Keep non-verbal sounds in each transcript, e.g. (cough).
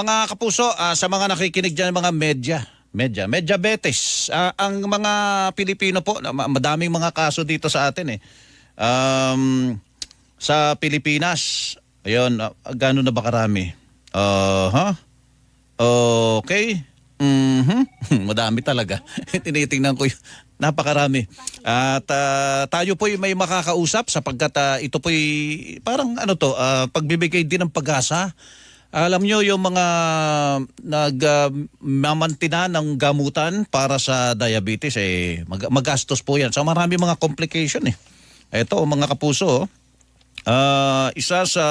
mga kapuso, ah, sa mga nakikinig dyan, mga medya, medya, medya betes. Ah, ang mga Pilipino po, madaming mga kaso dito sa atin eh. Um, sa Pilipinas, ayun, ah, gano'n na ba karami? Uh, ha? Okay. Mhm. (laughs) Madami talaga. (laughs) Tinitingnan ko yun. Napakarami. At ah, tayo po'y may makakausap sapagkat ah, ito po'y parang ano to, ah, pagbibigay din ng pag-asa. Alam nyo yung mga nagmamantina ng gamutan para sa diabetes, eh, mag- magastos po yan. So marami mga complication eh. Ito, mga kapuso. Ah, isa sa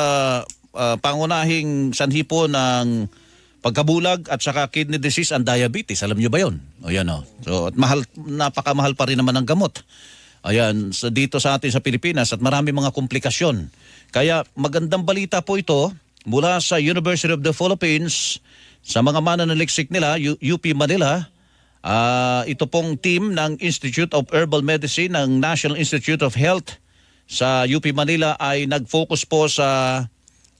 ah, pangunahing sanhi po ng pagkabulag at saka kidney disease and diabetes. Alam niyo ba 'yon? O yan oh. So at mahal napakamahal pa rin naman ng gamot. Ayan, sa dito sa atin sa Pilipinas at marami mga komplikasyon. Kaya magandang balita po ito mula sa University of the Philippines sa mga mananaliksik nila, UP Manila. Ah, ito pong team ng Institute of Herbal Medicine ng National Institute of Health sa UP Manila ay nag-focus po sa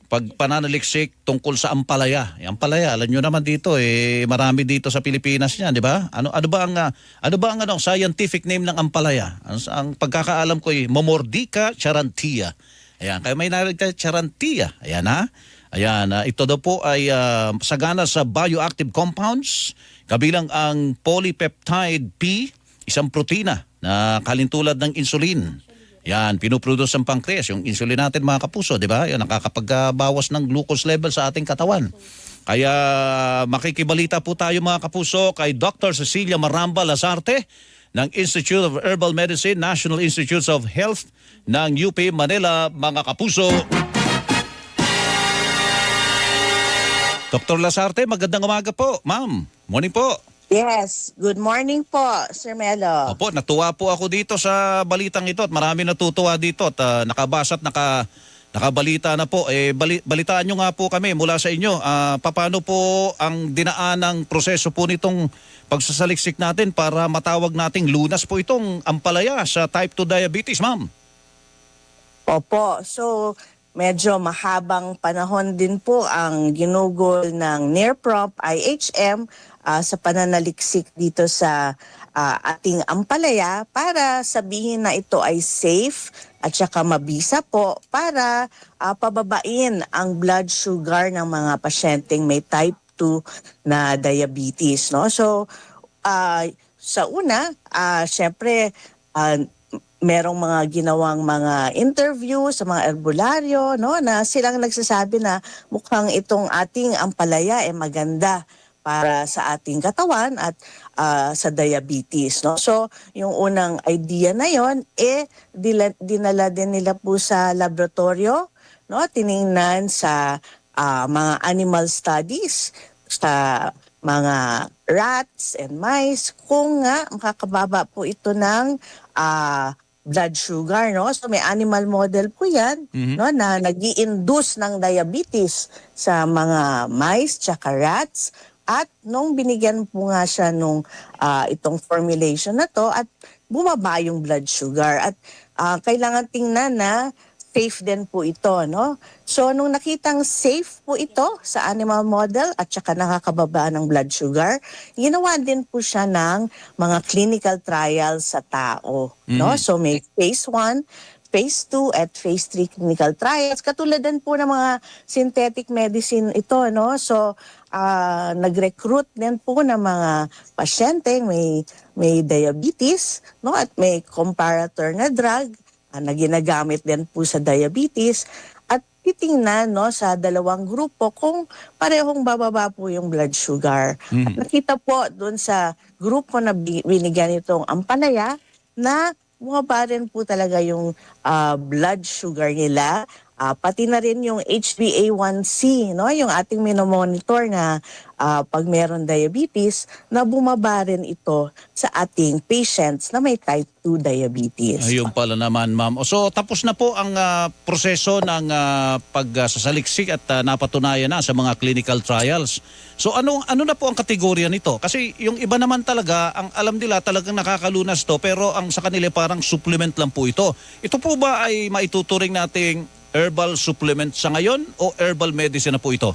pagpananaliksik tungkol sa ampalaya. Yung ampalaya, alam nyo naman dito eh marami dito sa Pilipinas niyan, di ba? Ano ano ba ang ah, ano ba ang ano scientific name ng ampalaya? Ang, ang pagkakaalam ko ay Momordica charantia. Ayan, kaya may narinig tayo charantia. Ayan ha. Ayan, ah, ito daw po ay ah, sagana sa bioactive compounds kabilang ang polypeptide P, isang protina na kalintulad ng insulin. Yan, pinuproduce ng pancreas, yung insulin natin mga kapuso, di ba? Yan, nakakapagbawas ng glucose level sa ating katawan. Kaya makikibalita po tayo mga kapuso kay Dr. Cecilia Maramba Lazarte ng Institute of Herbal Medicine, National Institutes of Health ng UP Manila, mga kapuso. Dr. Lazarte, magandang umaga po. Ma'am, morning po. Yes, good morning po, Sir Melo. Opo, natuwa po ako dito sa balitang ito at marami natutuwa dito at ah, nakabasa at naka, nakabalita na po. Eh, bali, balitaan nyo nga po kami mula sa inyo. Ah, paano po ang dinaanang proseso po nitong pagsasaliksik natin para matawag nating lunas po itong ampalaya sa type 2 diabetes, ma'am? Opo, so medyo mahabang panahon din po ang ginugol ng NIRPROP IHM ah, sa pananaliksik dito sa ah, ating ampalaya para sabihin na ito ay safe at saka mabisa po para ah, pababain ang blood sugar ng mga pasyenteng may type 2 na diabetes no? So ah, sa una ah syempre ah, merong mga ginawang mga interview sa mga herbularyo no na silang nagsasabi na mukhang itong ating ampalaya ay maganda para sa ating katawan at ah, sa diabetes no. So yung unang idea na yon eh dila, dinala din nila po sa laboratorio no tiningnan sa ah, mga animal studies sa mga rats and mice kung nga makakababa po ito ng ah, blood sugar no? So may animal model po yan Mhm. no? Na nag-i-induce ng diabetes sa mga mice tsaka rats. At nung binigyan po nga siya nung ah, itong formulation na to at bumaba yung blood sugar. At ah, kailangan tingnan na safe din po ito no? So nung nakitang safe po ito sa animal model at saka nakakababa ng blood sugar ginawa din po siya ng mga clinical trials sa tao no? Mhm. so may phase 1 phase 2 at phase 3 clinical trials. Katulad din po ng mga synthetic medicine ito no? So ah, nag-recruit din po ng mga pasyente may may diabetes no? At may comparator na drug na ginagamit din po sa diabetes at titingnan no sa dalawang grupo kung parehong bababa po yung blood sugar. At nakita po doon sa grupo na bi- binigyan itong ampalaya na bumaba rin po talaga yung ah, blood sugar nila. Ah, pati na rin yung HbA1c, no? yung ating minomonitor na ah, pag meron diabetes, na bumaba rin ito sa ating patients na may type 2 diabetes. Ayun pala naman, ma'am. So tapos na po ang ah, proseso ng ah, pagsasaliksik at ah, napatunayan na sa mga clinical trials. So ano ano na po ang kategorya nito? Kasi yung iba naman talaga, ang alam nila talagang nakakalunas to pero ang sa kanila parang supplement lang po ito. Ito po ba ay maituturing nating herbal supplement sa ngayon o herbal medicine na po ito?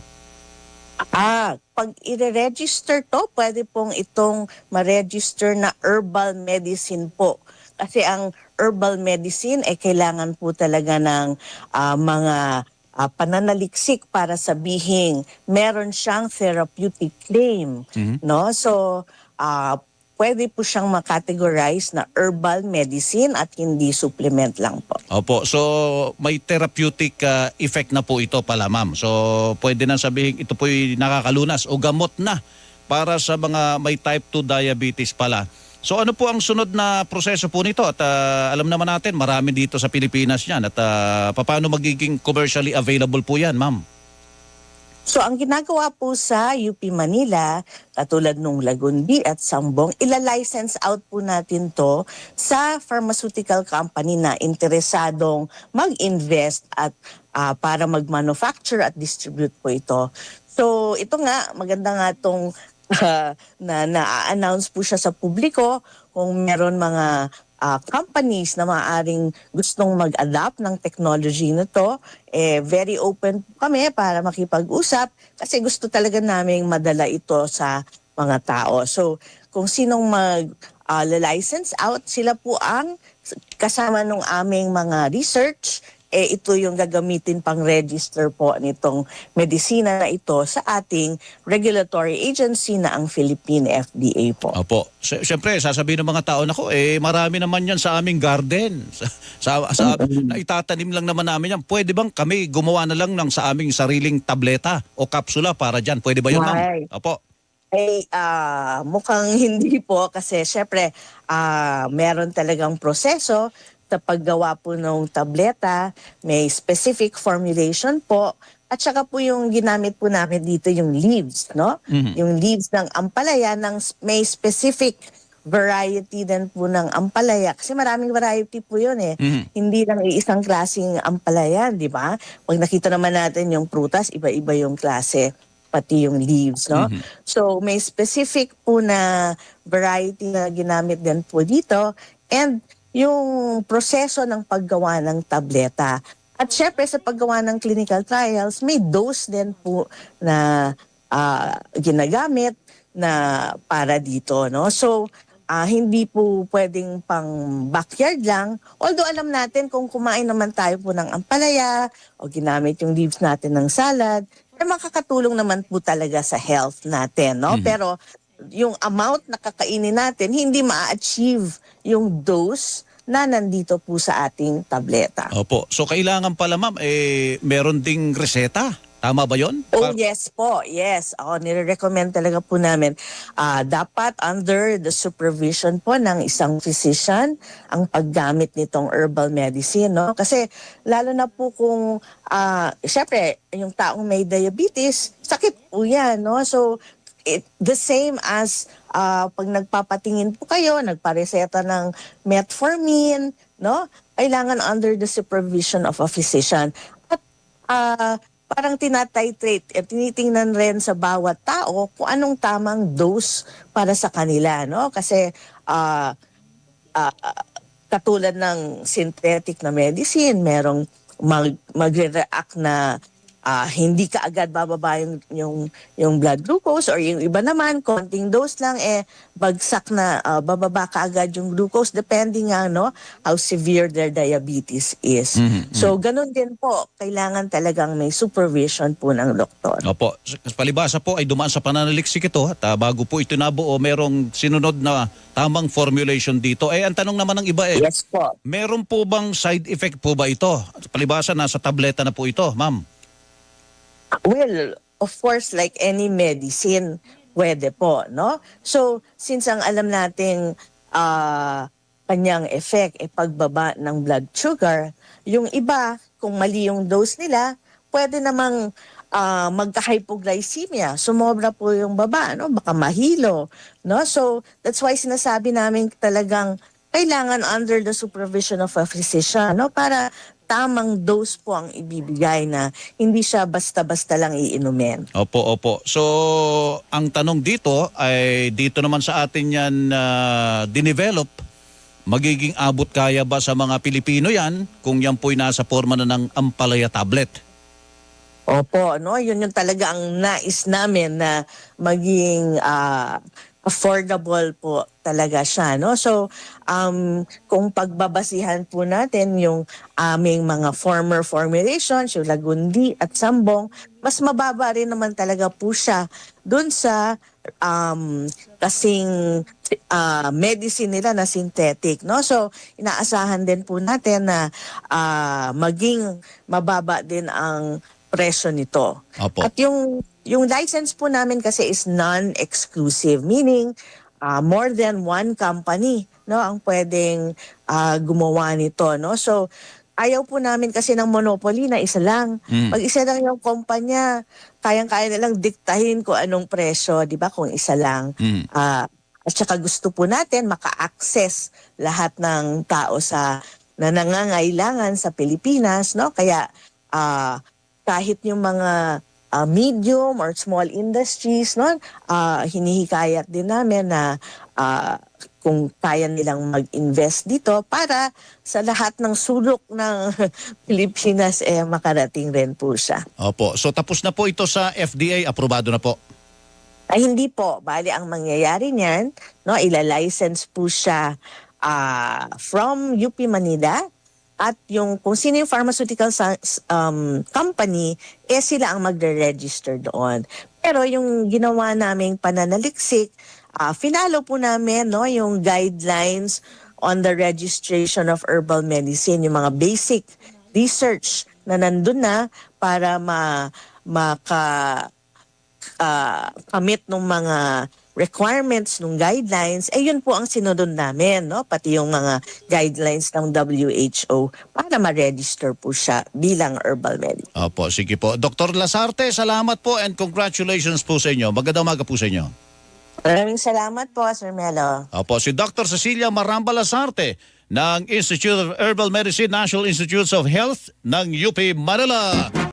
Ah, pag i-register to, pwede pong itong ma-register na herbal medicine po. Kasi ang herbal medicine ay kailangan po talaga ng ah, mga ah, pananaliksik para sabihin meron siyang therapeutic claim, no? So, ah, pwede po siyang makategorize na herbal medicine at hindi supplement lang po. Opo, so may therapeutic uh, effect na po ito pala ma'am. So pwede na sabihin ito po'y nakakalunas o gamot na para sa mga may type 2 diabetes pala. So ano po ang sunod na proseso po nito? At uh, alam naman natin marami dito sa Pilipinas yan. At uh, paano magiging commercially available po yan ma'am? So ang ginagawa po sa UP Manila, katulad nung Lagundi at Sambong, ila-license out po natin to sa pharmaceutical company na interesadong mag-invest at ah, para mag-manufacture at distribute po ito. So ito nga, maganda nga itong (laughs) na na-announce po siya sa publiko kung meron mga ah, companies na maaring gustong mag-adapt ng technology na to, eh, very open kami para makipag-usap kasi gusto talaga namin madala ito sa mga tao. So, kung sinong mag-license out, sila po ang kasama ng aming mga research, eh ito yung gagamitin pang register po nitong medisina na ito sa ating regulatory agency na ang Philippine FDA po. Opo. S- Siyempre, sasabihin ng mga tao, nako, eh, marami naman yan sa aming garden. (laughs) Sa, sa, sa, na itatanim lang naman namin yan. Pwede bang kami gumawa na lang ng sa aming sariling tableta o kapsula para dyan? Pwede ba yun, ma'am? Right. Opo. Eh, ah, mukhang (laughs) hindi po kasi syempre ah, meron talagang proseso sa paggawa po ng tableta, may specific formulation po, at saka po yung ginamit po namin dito yung leaves, no? Mhm. Yung leaves ng ampalaya ng may specific variety din po ng ampalaya kasi maraming variety po yun eh. Mhm. Hindi lang isang klaseng ampalaya, di ba? Pag nakita naman natin yung prutas, iba-iba yung klase pati yung leaves, no? Mhm. So may specific po na variety na ginamit din po dito and yung proseso ng paggawa ng tableta. At syempre sa paggawa ng clinical trials, may dose din po na ah, ginagamit na para dito, no? So ah, hindi po pwedeng pang backyard lang. Although alam natin kung kumain naman tayo po ng ampalaya o ginamit yung leaves natin ng salad, eh makakatulong naman po talaga sa health natin, no? Pero yung amount na kakainin natin, hindi ma-achieve yung dose na nandito po sa ating tableta. Opo. So kailangan pala ma'am, eh, meron ding reseta. Tama ba yon? Oh yes po, yes. Ako, nire-recommend talaga po namin. ah, dapat under the supervision po ng isang physician ang paggamit nitong herbal medicine. No? Kasi lalo na po kung, ah, syempre, yung taong may diabetes, sakit po yan. No? So, it, the same as ah, pag nagpapatingin po kayo, nagpareseta ng metformin, no? kailangan under the supervision of a physician. At ah, parang tinatitrate, eh, tinitingnan rin sa bawat tao kung anong tamang dose para sa kanila, no? Kasi ah ah, katulad ng synthetic na medicine, merong mag, magre-react na ah, hindi ka agad bababa yung, yung, yung blood glucose or yung iba naman, konting dose lang, eh, bagsak na ah, bababa ka agad yung glucose depending nga, no, how severe their diabetes is. Mhm, So, ganun din po, kailangan talagang may supervision po ng doktor. Opo. Palibasa po ay dumaan sa pananaliksik ito at ah, bago po ito nabuo, merong sinunod na tamang formulation dito. Eh, ang tanong naman ng iba eh, Yes po. meron po bang side effect po ba ito? Palibasa nasa tableta na po ito, ma'am. Well, of course, like any medicine, pwede po, no? So, since ang alam nating ah, kanyang effect ay pagbaba ng blood sugar, yung iba, kung mali yung dose nila, pwede namang ah, magka-hypoglycemia. Sumobra po yung baba, no? Baka mahilo, no? So, that's why sinasabi namin talagang kailangan under the supervision of a physician, no? Para tamang dose po ang ibibigay na hindi siya basta-basta lang iinumin. Opo, opo. So, ang tanong dito ay dito naman sa atin yan uh, dinevelop. Magiging abot kaya ba sa mga Pilipino yan kung yan po'y nasa forma na ng ampalaya tablet? Opo, no, yun yung talaga ang nais namin na maging ah, affordable po talaga siya, no? So, um, kung pagbabasihan po natin yung aming mga former formulations, yung Lagundi at Sambong, mas mababa rin naman talaga po siya dun sa um, kasing ah, medicine nila na synthetic, no? So, inaasahan din po natin na ah, maging mababa din ang presyo nito. Opo. At yung yung license po namin kasi is non-exclusive, meaning ah, more than one company no ang pwedeng ah, gumawa nito, no? So ayaw po namin kasi ng monopoly na isa lang. Mm. Pag isa lang yung kumpanya, kayang-kaya nilang diktahin kung anong presyo, 'di ba? Kung isa lang. Mm. Ah, at saka gusto po natin maka-access lahat ng tao sa na nangangailangan sa Pilipinas, no? Kaya ah, kahit yung mga ah, medium or small industries, no? ah, hinihikayat din namin na ah, kung kaya nilang mag-invest dito para sa lahat ng sulok ng (laughs) Pilipinas eh makarating rin po siya. Opo. So tapos na po ito sa FDA, aprobado na po. Ay hindi po, bali ang mangyayari niyan, no, ila-license po siya ah, from UP Manila at yung kung sino yung pharmaceutical um, company, eh sila ang magre-register doon. Pero yung ginawa naming pananaliksik, ah, finalo po namin no, yung guidelines on the registration of herbal medicine, yung mga basic research na nandun na para ma maka uh, commit ng mga requirements ng guidelines, eh yun po ang sinunod namin, no? pati yung mga guidelines ng WHO para ma-register po siya bilang herbal medicine. Opo, sige po. Dr. Lasarte, salamat po and congratulations po sa inyo. Magandang umaga po sa inyo. Maraming salamat po, Sir Melo. Opo, si Dr. Cecilia Maramba Lasarte ng Institute of Herbal Medicine, National Institutes of Health ng UP Manila.